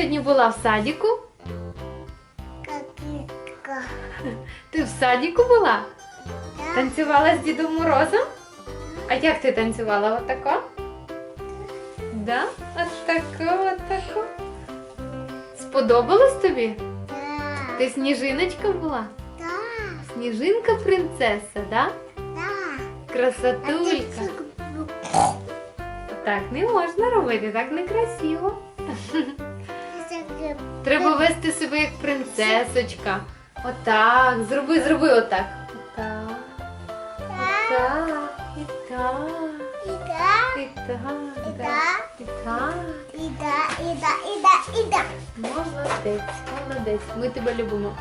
сьогодні була в садіку? Капітка. Ти в садіку була? Так. Танцювала з Дідом Морозом? А як ти танцювала? Отако? Да? Отако, отако. Сподобалось тобі? Так. Ти сніжиночка була? Так. Сніжинка принцеса, да? Так. Красотулька. Так не можна робити, так некрасиво. Треба вести себе як принцесочка. Отак. Зроби, зроби отак. Отак. Отак. І так. І так. І так. І так. І так. І так. І так. І так. Молодець, молодець. Ми тебе любимо.